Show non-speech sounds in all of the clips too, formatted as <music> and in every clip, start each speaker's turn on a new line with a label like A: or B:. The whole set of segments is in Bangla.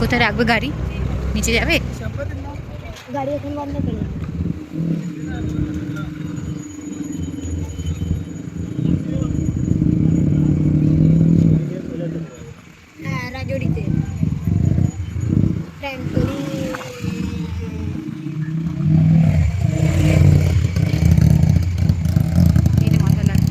A: কোথায় রাখবে গাড়ি? নিচে যাবে?
B: গাড়ি এখন বন্ধ করলাম হ্যাঁ রাজড়িতে ট্যাঙ্কলি
A: এই যে মাথা লাগবে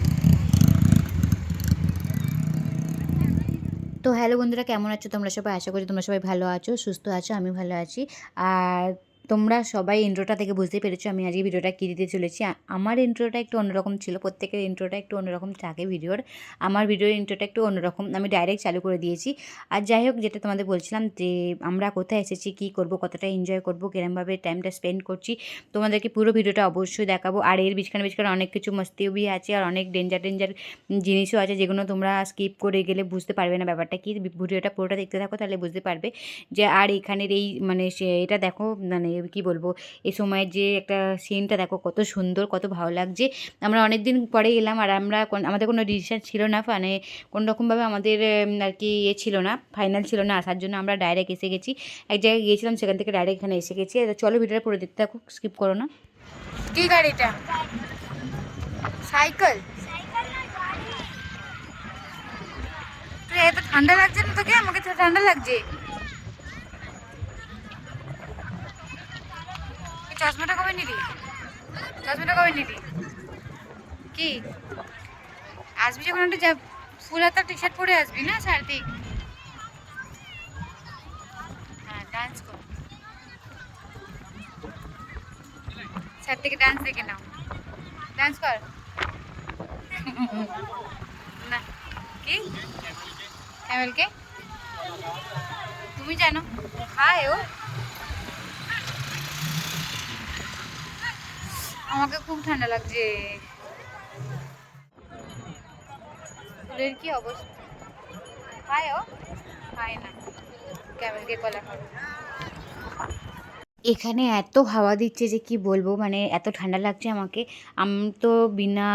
A: তো হ্যালো বন্ধুরা, কেমন আছো তোমরা সবাই? আশা করি তোমরা সবাই ভালো আছো, সুস্থ আছো, আমি ভালো আছি। আর তোমরা সবাই ইন্ট্রোটা থেকে বুঝতে পেরেছ আমি আজকে ভিডিওটা কী দিতে চলেছি। আমার ইন্ট্রোটা একটু অন্যরকম ছিল, প্রত্যেকের ইন্ট্রোটা একটু অন্যরকম থাকে ভিডিওর আমার ভিডিওর ইন্ট্রোটা একটু অন্যরকম, আমি ডাইরেক্ট চালু করে দিয়েছি। আর যাই হোক, যেটা তোমাদের বলছিলাম যে, আমরা কোথায় এসেছি, কী করব, কতটা এনজয় করব, কিরমভাবে টাইমটা স্পেন্ড করছি, তোমাদেরকে পুরো ভিডিওটা অবশ্যই দেখাবো। আর এর বিছখানে বিছখানে অনেক কিছু মস্তিও বি আছে, আর অনেক ডেঞ্জার ডেঞ্জার জিনিসও আছে, যেগুলো তোমরা স্কিপ করে গেলে বুঝতে পারবে না ব্যাপারটা কি। ভিডিওটা পুরোটা দেখতে থাকো, তাহলে বুঝতে পারবে যে, আর এখানের এই মানে এটা দেখো মানে কি বলব? এই সময়ের যে একটা সিনটা দেখো, কত সুন্দর, কত ভালো লাগছে। আমরা অনেক দিন পরে এলাম আর আমরা আমাদের কোনো ডিসিশন ছিল না মানে কোনো রকমভাবে আমাদের আর কি ইয়ে ছিল না ফাইনাল ছিল না। আসার জন্য আমরা ডাইরেক্ট এসে গেছি। এক জায়গায় গিয়েছিলাম, সেখান থেকে ডাইরেক্ট এখানে এসে গেছি। চলো ভিডিওটা পুরো দেখতে থাকো স্কিপ করো না। কি গাড়িটা? সাইকেল? এত ঠান্ডা লাগছে না তোকে? আমাকে ঠান্ডা লাগছে এই চশমাটা কবে নিলি চশমাটা কবে নিলি কি? আসবি যখন একটা ফুল হাতা টি শার্ট পরে আসবি না সার্দিক হ্যাঁ ডান্স কর। স্যার থেকে ডান্স নাও। ডান্স কর। না। কি? তুমি জানো। হায় ও। আমাকে খুব ঠান্ডা লাগছে। ফুলের কি অবস্থা? খায় ও। খায় না। ক্যামেলকে কলা খাব এখানে এত হাওয়া দিচ্ছে যে কি বলব? মানে এত ঠান্ডা লাগছে আমাকে। আমি তো বিনা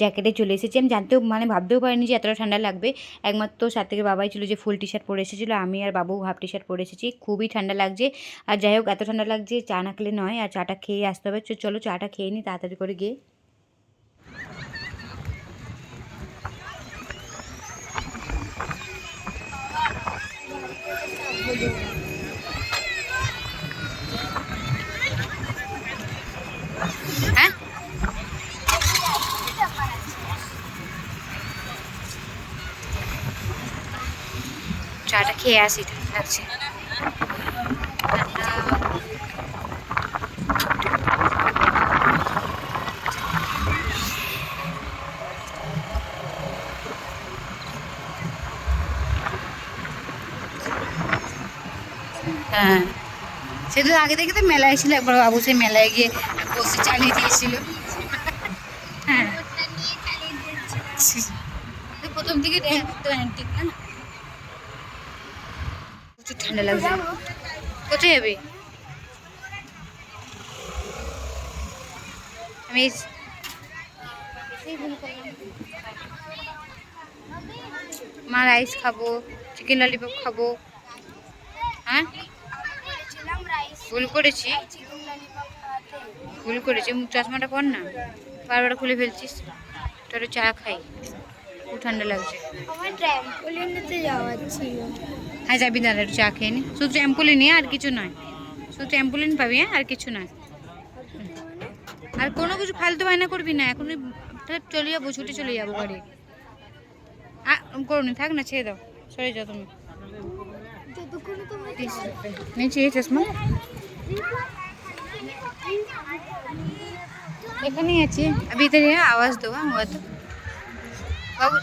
A: জ্যাকেটে চলে এসেছি। আমি জানতেও মানে ভাবতেও পারিনি যে এতটা ঠান্ডা লাগবে। একমাত্র সাত থেকে বাবাই ছিল যে ফুল টি শার্ট পরে এসেছিল। আমি আর বাবু হাফ টি শার্ট পরে এসেছি। খুবই ঠান্ডা লাগছে। আর যাই হোক, এত ঠান্ডা লাগছে, চা না খেলে নয়। আর চাটা খেয়ে আসতে হবে। চলো চাটা খেয়ে নিই তাড়াতাড়ি করে গিয়ে। হ্যাঁ খেয়ে আসি ঠান্ডা লাগছে ঠান্ডা হ্যাঁ সে তো আগে থেকে তো মেলায় ছিল একবার বাবু সেই মেলায় গিয়ে বসে চালিয়ে দিয়েছিল হ্যাঁ তো প্রথম দিকে তো অ্যান্টিক না প্রচুর ঠান্ডা লাগছে। কোথায় যাবি? আমি মা রাইস খাব চিকেন ললিপপ খাব। হ্যাঁ? ভুল করেছি। ভুল করেছি। চশমাটা পর না। বারবার খুলে ফেলছিস। তোর চা খাই। খুব ঠান্ডা লাগছে।
B: আমার যাওয়ার ছিল।
A: হ্যাঁ যাবি দাদা একটু চা খেয়ে নি। শুধু ট্যাম্পুলিন আর কিছু নয়। শুধু ট্যাম্পুলিন পাবি হ্যাঁ আর কিছু নয়। আর কোনো কিছু ফালতু বায়না করবি না এখন চলে যাব, ছুটে চলে যাব বাড়ি। করি থাক না, ছেড়ে দাও। সরে যাও তুমি। নিচে এখানেই আছি। ভিতরে আওয়াজ দেবো হ্যাঁ, আমার তো বাবু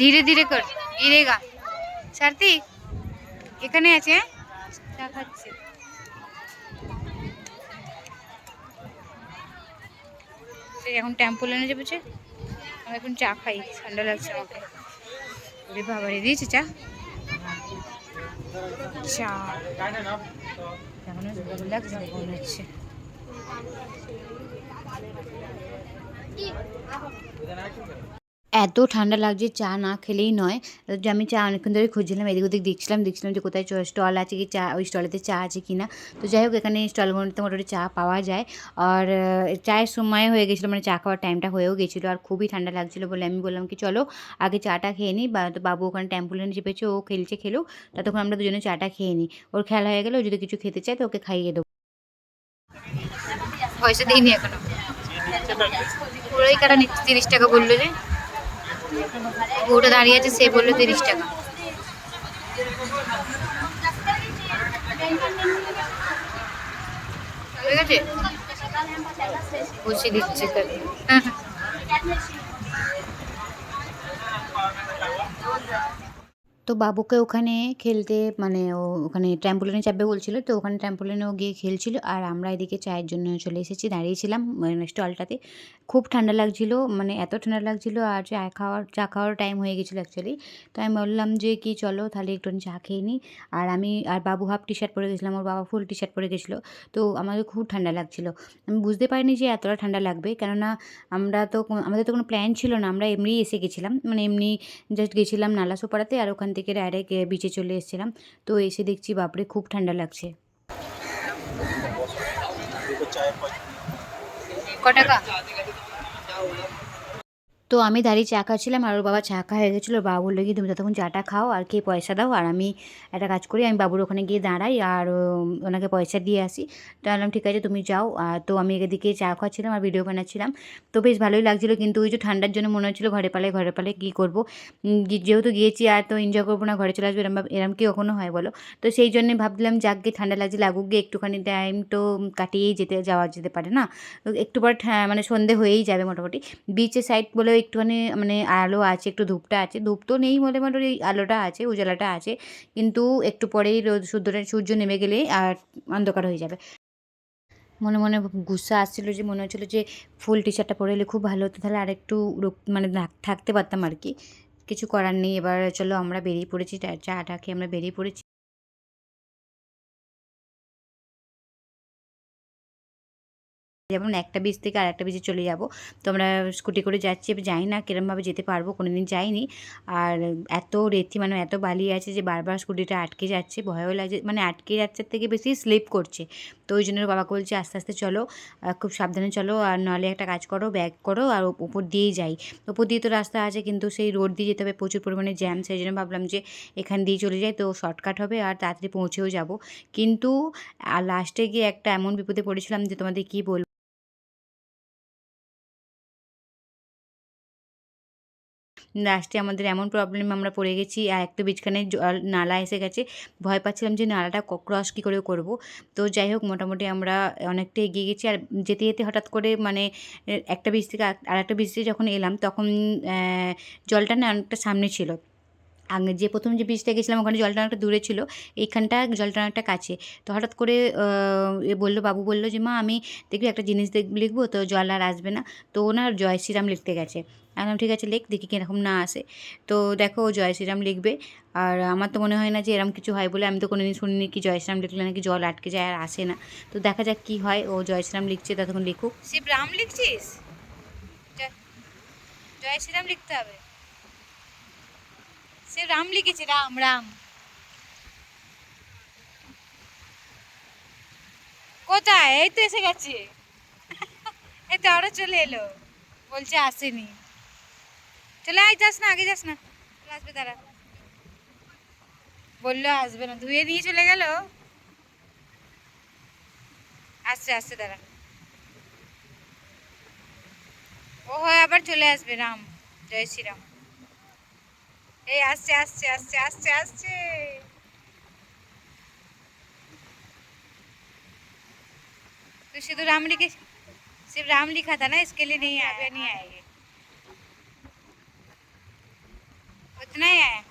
A: ধীরে ধীরে কর গিরেগা সার্থিক এখানে আছে? চা খাচ্ছে সে এখন টেম্পো লেনে যাবে আমি এখন চা খাই, ঠান্ডা লাগছে আমাকে। ওরে বাবা রে, দিয়েছে চা। চা। এখন লাগছে? হচ্ছে এত ঠান্ডা লাগছে, চা না খেলেই নয়। যে আমি চা অনেকক্ষণ ধরে খুঁজছিলাম, এদিক ওদিক দেখছিলাম দেখছিলাম যে কোথায় স্টল আছে কি চা ওই স্টলেতে চা আছে কি না। তো যাই হোক, এখানে স্টলগুলোতে মোটামুটি চা পাওয়া যায়। আর চায়ের সময় হয়ে গেছিল মানে চা খাওয়ার টাইমটা হয়েও গেছিল। আর খুবই ঠান্ডা লাগছিল বলে আমি বললাম কি, চলো, আগে চাটা খেয়ে নিই বা, তো বাবু ওখানে ট্যাম্পুলেন চেপেছে, ও খেলছে খেলো ততক্ষণ আমরা দুজনে চাটা খেয়ে নিই ওর খেলা হয়ে গেলে, ও যদি কিছু খেতে চায়, তো ওকে খাইয়ে দেবো। পয়সা দিইনি এখনও। পুরোই নিচ্ছে? তিরিশ টাকা বলল যে। বউটা দাঁড়িয়ে আছে সে বলল তিরিশ টাকা। হয়ে বসে দিচ্ছে তাহলে। তো বাবুকে ওখানে খেলতে মানে ও ওখানে ট্র্যাম্পোলিনে চাপবে বলছিল, তো ওখানে ট্র্যাম্পোলিনেও গিয়ে খেলছিল আর আমরা এদিকে চায়ের জন্য চলে এসেছি দাঁড়িয়েছিলাম মানে স্টলটাতে। খুব ঠান্ডা লাগছিল মানে এত ঠান্ডা লাগছিল আর চা খাওয়ার চা খাওয়ার টাইম হয়ে গেছিল অ্যাকচুয়ালি তো আমি বললাম যে কি চলো তাহলে একটু চা খেয়ে নিই আর আমি, আর বাবু হাফ টি শার্ট পরে গেছিলাম, ওর বাবা ফুল টি শার্ট পরে গেছিল। তো আমাদের খুব ঠান্ডা লাগছিল। আমি বুঝতে পারিনি যে এতটা ঠান্ডা লাগবে, কেননা আমরা তো আমাদের তো কোনো প্ল্যান ছিল না। আমরা এমনিই এসে গেছিলাম মানে এমনি জাস্ট গেছিলাম নালাসোপাড়াতে আর ওখান থেকে ডাইরেক্ট বিচে চলে এসেছিলাম। তো এসে দেখছি বাপরে খুব ঠান্ডা লাগছে। ক টাকা তো আমি দাঁড়িয়ে চা খাচ্ছিলাম আর ওর বাবা চা খাওয়া হয়ে গেছিল। বাবা বলল কি তুমি ততক্ষণ চাটা খাও আর কে পয়সা দাও আর আমি একটা কাজ করি, আমি বাবুর ওখানে গিয়ে দাঁড়াই আর ওনাকে পয়সা দিয়ে আসি। তো বললাম, ঠিক আছে, তুমি যাও। আর তো আমি এদিকে চা খাচ্ছিলাম আর ভিডিও বানাচ্ছিলাম। তো বেশ ভালোই লাগছিল কিন্তু ওই যে ঠান্ডার জন্য মনে হচ্ছিল ঘরে পালে ঘরে পালে কী করব? যেহেতু গিয়েছি আর তো এনজয় করব না, ঘরে চলে আসব এরম এরম কি কখনো হয় বলো? তো সেই জন্যে ভাবলাম, যাক গিয়ে ঠান্ডা লাগছে, লাগুক গিয়ে একটুখানি টাইম তো কাটিয়েই যেতে, যাওয়া যেতে পারে না? একটু পর মানে সন্ধে হয়েই যাবে মোটামুটি। বিচের সাইড বলেও একটুখানি মানে আলো আছে, একটু ধূপটা আছে। ধূপ তো নেই বলে মোটামুটি আলোটা আছে, উজালাটা আছে। কিন্তু একটু পরেই রোদ সূর্যটা সূর্য নেমে গেলে আর অন্ধকার হয়ে যাবে। মনে মনে গুসা আসছিল যে, মনে হচ্ছিল যে, ফুল টি শার্টটা পরে এলে খুব ভালো হতো। তাহলে আর একটু মানে থাকতে পারতাম আর কি। কিছু করার নেই। এবার চলো আমরা বেরিয়ে পড়েছি চা- টা খেয়ে আমরা বেরিয়ে পড়েছি। যেমন একটা বীজ থেকে আর একটা বীজে চলে যাব। তো আমরা স্কুটি করে যাচ্ছি জানি না কিরমভাবে যেতে পারব কোনো দিন যাইনি। আর এত রেতি মানে এত বালি আছে যে বারবার স্কুটিটা আটকে যাচ্ছে, ভয়ও লাগছে মানে আটকে যাচ্ছে থেকে বেশি স্লিপ করছে। তো ওই জন্য বাবাকে বলছে, আস্তে আস্তে চলো খুব সাবধানে চলো, আর নাহলে একটা কাজ করো ব্যাগ করো, আর উপর দিয়েই যাই। উপর দিয়ে তো রাস্তা আছে, কিন্তু সেই রোড দিয়ে যেতে হবে, প্রচুর পরিমাণে জ্যাম সেই জন্য ভাবলাম যে এখান দিয়ে চলে যাই, তো শর্টকাট হবে, আর তাড়াতাড়ি পৌঁছেও যাব। কিন্তু লাস্টে গিয়ে একটা এমন বিপদে পড়েছিলাম যে তোমাদের কী বলব? লাস্টে আমাদের এমন প্রবলেম আমরা পড়ে গেছি, আর একটা বীজখানে জল, নালা এসে গেছে। ভয় পাচ্ছিলাম যে নালাটা ক্রস কী করে করব। তো যাই হোক, মোটামুটি আমরা অনেকটা এগিয়ে গেছি। আর যেতে যেতে হঠাৎ করে মানে একটা বীজ থেকে আর একটা বীজ থেকে যখন এলাম, তখন জলটা না অনেকটা সামনে ছিল। যে প্রথম যে বীজটা গেছিলাম, ওখানে জলটা অনেকটা দূরে ছিল, এইখানটা জলটা অনেকটা কাছে। তো হঠাৎ করে এ বলল, বাবু বলল যে, মা, আমি দেখবি একটা জিনিস দেখ, লিখব, তো জল আর আসবে না। তো ওনার জয় শ্রীরাম লিখতে গেছে। আমি ঠিক আছে, লেখ, দেখি কীরকম না আসে। তো দেখো, ও জয় শ্রীরাম লিখবে। আর আমার তো মনে হয় না যে এরকম কিছু হয় বলে আমি তো কোনো কোনোদিন শুনিনি কি জয় শ্রীরাম লিখলে নাকি জল আটকে যায় আর আসে না। তো দেখা যাক কি হয়, ও জয় শ্রীরাম লিখছে, ততক্ষণ লিখুক। শিব রাম লিখছিস জয় শ্রীরাম লিখতে হবে। সে রাম লিখেছে, রাম রাম। কোথায়? এই তো এসে গেছে। এই তো আরও চলে এলো। বলছে আসেনি। চলে আয়, যাস না, আগে যাস না। চলে আসবে তারা বলল, আসবে না। ধুয়ে নিয়ে চলে গেল। আসছে আসছে তারা ও হয় আবার চলে আসবে, রাম। জয় শ্রীরাম। এই আসছে আসছে আসছে আসছে আসছে तो सिर्फ राम लिखे सिर्फ राम लिखा था ना इसके लिए नहीं आया नहीं आएंगे उतना ही आया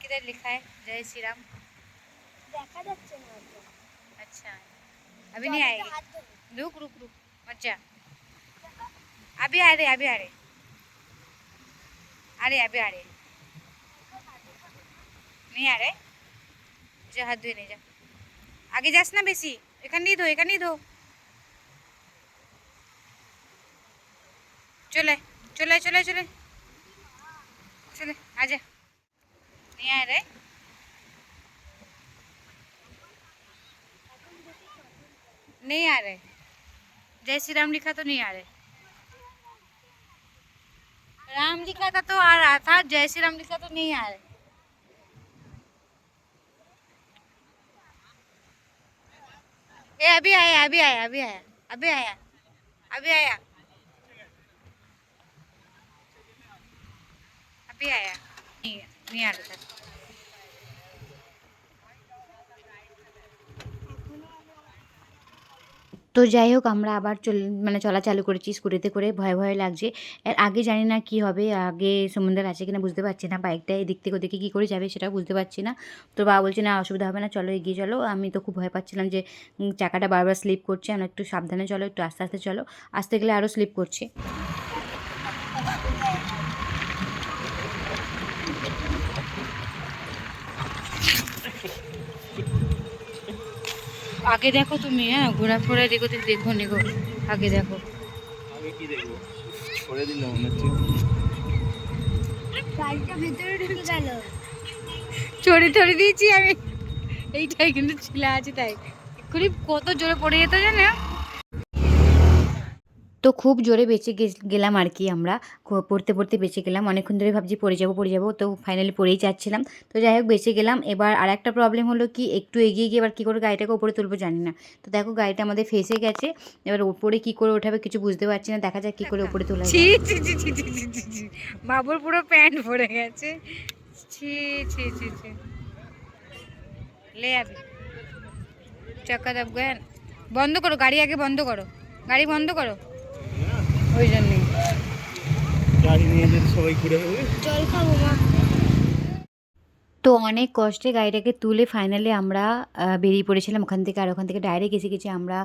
A: किधर लिखा है जय श्री राम
B: দেখা যাচ্ছে না হয়তো।
A: अच्छा अभी नहीं आएगी
B: হাত ধরে।
A: रुक रुक रुक अच्छा अभी आ रहे अभी आ रहे आ रहे अभी आ रहे নিয়ে আরে যা হাত ধুয়ে নিয়ে যা আগে যাস না বেশি এখানেই ধো এখানেই ধো চলে চলে চলে চলে চলে আজা নিয়ে আয় রে नहीं आ रहे जय श्री राम लिखा तो नहीं आ रहे राम लिखा था तो आ रहा था जय श्री राम का तो नहीं आ रहे ए, अभी आया अभी आया अभी आया अभी आया अभी आया। अभी आया। नहीं नहीं आ रहा था। তো যাই হোক, আমরা আবার চল মানে চলা চালু করেছি স্কুটিতে করে। ভয় ভয় লাগছে। এর আগে জানি না কি হবে, আগে সমুদ্র আছে কিনা বুঝতে পারছি না। বাইকটা এদিক থেকে ওদিকে কী করে যাবে সেটা বুঝতে পারছি না। তো বাবা বলছে, না, অসুবিধা হবে না, চলো এগিয়ে চলো। আমি তো খুব ভয় পাচ্ছিলাম যে চাকাটা বারবার স্লিপ করছে। আমরা একটু সাবধানে চলো, একটু আস্তে আস্তে চলো। আসতে গেলে আরও স্লিপ করছে। আগে দেখো তুমি হ্যাঁ ঘোরাফোরা দেখো দেখো নিগো। আগে দেখো।
C: আমি কি দেখব? ছড়ে দিলাম মনে হচ্ছে।
B: গাড়িটা ভেতরে ঢুকে গেল।
A: চড়ি টড়ি দিয়েছি আমি। এইটাই কিন্তু ছিলা আছে তাই। এক্ষুনি কত জোরে পড়ে যেত জানো? তো খুব জোরে বেঁচে গেলাম আর কি আমরা। পড়তে পড়তে বেঁচে গেলাম। অনেকক্ষণ ধরে ভাবছি পড়ে যাব পড়ে যাব। তো ফাইনালি পড়েই যাচ্ছিলাম। তো যাই হোক বেঁচে গেলাম। এবার আর একটা প্রবলেম হলো কি একটু এগিয়ে গিয়ে এবার কী করে গাড়িটাকে ওপরে তুলবো জানি না। তো দেখো গাড়িটা আমাদের ফেসে গেছে। এবার ওপরে কী করে ওঠাবে কিছু বুঝতে পারছি না। দেখা যাক কী করে ওপরে তোলা বাবুর পুরো প্যান্ট পরে গেছে। ছি লে যাবে দাব বন্ধ করো গাড়ি আগে বন্ধ করো। গাড়ি বন্ধ করো। ওই জন্যই।
C: গাড়ি নিয়ে যদি সবাই ঘুরে হবে
B: জল খাব মা।
A: তো অনেক কষ্টে গাড়িটাকে তুলে ফাইনালি আমরা বেরিয়ে পড়েছিলাম ওখান থেকে। আর ওখান থেকে ডাইরেক্ট এসে গেছি আমরা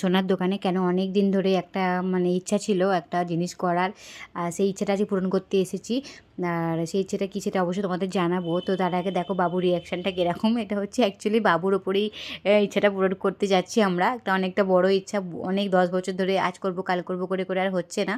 A: সোনার দোকানে। কেন অনেক দিন ধরে একটা মানে ইচ্ছা ছিল একটা জিনিস করার। সেই ইচ্ছাটা আজকে পূরণ করতে এসেছি। আর সেই ইচ্ছেটা কী সেটা অবশ্যই তোমাদের জানাব। তো তার আগে দেখো বাবুর রিয়াকশানটা কীরকম? <laughs> এটা হচ্ছে অ্যাকচুয়ালি বাবুর ওপরেই ইচ্ছাটা পূরণ করতে যাচ্ছি আমরা। একটা অনেকটা বড় ইচ্ছা, অনেক দশ বছর ধরে আজ করব, কাল করব করে করে আর হচ্ছে না।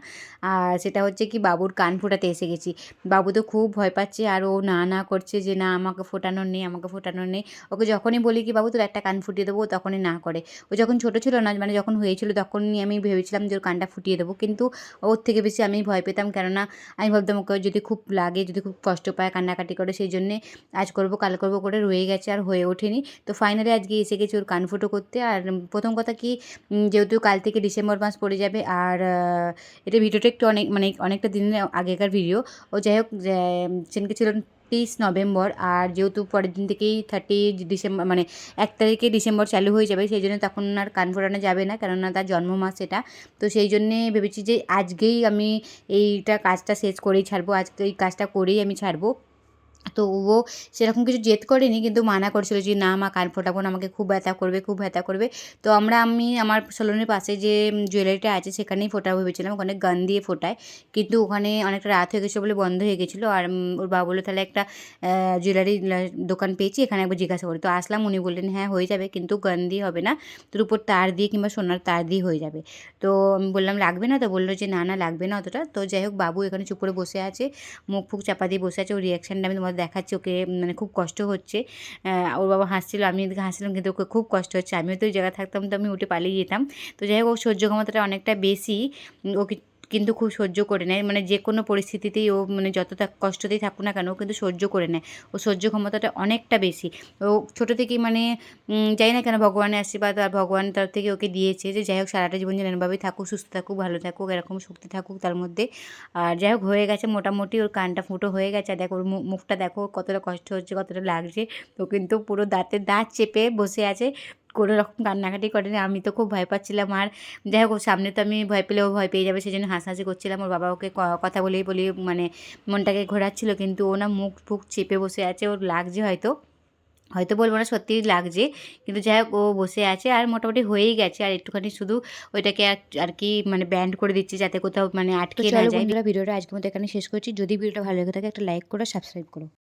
A: আর সেটা হচ্ছে কি বাবুর কান ফোটাতে এসে গেছি। বাবু তো খুব ভয় পাচ্ছে আর ও না না করছে যে না, আমাকে ফোটানোর নেই, আমাকে ফোটানোর নেই। ওকে যখনই বলি কি, বাবু তোর একটা কান ফুটিয়ে দেবো তখনই না করে। ও যখন ছোটো ছিল না মানে যখন হয়েছিল তখনই আমি ভেবেছিলাম যে ওর কানটা ফুটিয়ে দেবো। কিন্তু ওর থেকে বেশি আমি ভয় পেতাম। কেননা আমি ভাবতাম ওকে যদি খুব লাগে, যদি খুব কষ্ট পায়, কান্নাকাটি করে, সেই জন্যে আজ করব, কাল করব করে রয়ে গেছে আর হয়ে ওঠেনি। তো ফাইনালি আজকে এসে গেছি ওর কানফুটো করতে। আর প্রথম কথা কি যেহেতু কাল থেকে ডিসেম্বর মাস পড়ে যাবে, আর এটা ভিডিওটা একটু অনেক মানে অনেকটা দিনের আগেকার ভিডিও। ও যাই হোক সেনকে ছিল তিরিশ নভেম্বর আর যেহেতু পরের দিন থেকেই থার্টি ডিসেম্বর মানে এক তারিখে ডিসেম্বর চালু হয়ে যাবে, সেই জন্য তখন আর কান ফোরানো যাবে না, কেননা তার জন্ম মাস এটা। তো সেই জন্যে ভেবেছি যে আজকেই আমি এইটা কাজটা শেষ করেই ছাড়বো, আজকে এই কাজটা করেই আমি ছাড়বো। তো ও সেরকম কিছু জেদ করেনি, কিন্তু মানা করছিল যে, না মা, কান ফোটাবো না, আমাকে খুব ব্যথা করবে, খুব ব্যথা করবে। তো আমরা, আমি আমার সেলুনের পাশে যে জুয়েলারিটা আছে, সেখানেই ফোটাবো ভেবেছিলাম। ওখানে গান দিয়ে ফোটায়, কিন্তু ওখানে অনেকটা রাত হয়ে গেছিল বলে বন্ধ হয়ে গেছিল। আর ওর বাবা বলল, তাহলে একটা জুয়েলারি দোকান পেয়েছি, এখানে একবার জিজ্ঞাসা করি। তো আসলাম, উনি বললেন হ্যাঁ হয়ে যাবে, কিন্তু গান দিয়ে হবে না। তোর উপর তার দিয়ে কিংবা সোনার তার দিয়ে হয়ে যাবে। তো আমি বললাম, লাগবে না? তো বলল যে, না না, লাগবে না অতটা। তো যাই হোক, বাবু এখানে চুপ করে বসে আছে মুখ ফুক চাপা দিয়ে বসে আছে। ওর রিয়াকশানটা আমি তোমাদের দেখাচ্ছি ওকে মানে খুব কষ্ট হচ্ছে। ওর বাবা হাসছিল আমি এদিকে হাসছিলাম কিন্তু ওকে খুব কষ্ট হচ্ছে। আমিও তো ওই জায়গায় থাকতাম তো আমি উঠে পালিয়ে যেতাম। তো যাই হোক ওর সহ্য ক্ষমতাটা অনেকটা বেশি। উম, ও কি- কিন্তু খুব সহ্য করে নেয়। মানে যে কোনো পরিস্থিতিতেই ও মানে যত কষ্টতেই থাকুক না কেন, ও কিন্তু সহ্য করে নেয়। ও সহ্য ক্ষমতাটা অনেকটা বেশি। ও ছোটো থেকেই মানে জানি না কেন ভগবানের আশীর্বাদ আর ভগবান তার থেকে ওকে দিয়েছে যে, যাই হোক সারাটা জীবন যেন এরমভাবেই থাকুক, সুস্থ থাকুক, ভালো থাকুক, এরকম শক্তি থাকুক তার মধ্যে। আর যাই হোক হয়ে গেছে মোটামুটি, ওর কানটা ফুটো হয়ে গেছে। আর দেখো, ওর মুখটা দেখো কতটা কষ্ট হচ্ছে, কতটা লাগছে। তো কিন্তু পুরো দাঁতের দাঁত চেপে বসে আছে। কোনো রকম কান্নাকাটি করেনি। আমি তো খুব ভয় পাচ্ছিলাম। আর যাই হোক সামনে তো আমি ভয় পেলেও ভয় পেয়ে যাবে সেই জন্য হাসাহাসি করছিলাম। ওর বাবা ওকে কথা বলেই বলি মানে মনটাকে ঘোরাচ্ছিল কিন্তু ও না মুখ ফুক চেপে বসে আছে। ওর লাগছে হয়তো হয়তো বলব না সত্যিই লাগছে। কিন্তু যাই হোক ও বসে আছে আর মোটামুটি হয়েই গেছে। আর একটুখানি শুধু ওইটাকে আর- আর কি মানে ব্যান্ড করে দিচ্ছি যাতে কোথাও মানে আটকে না যায়। ভিডিওটা আজকের মতো এখানে শেষ করছি। যদি ভিডিওটা ভালো লেগে থাকে একটা লাইক করো সাবস্ক্রাইব করো।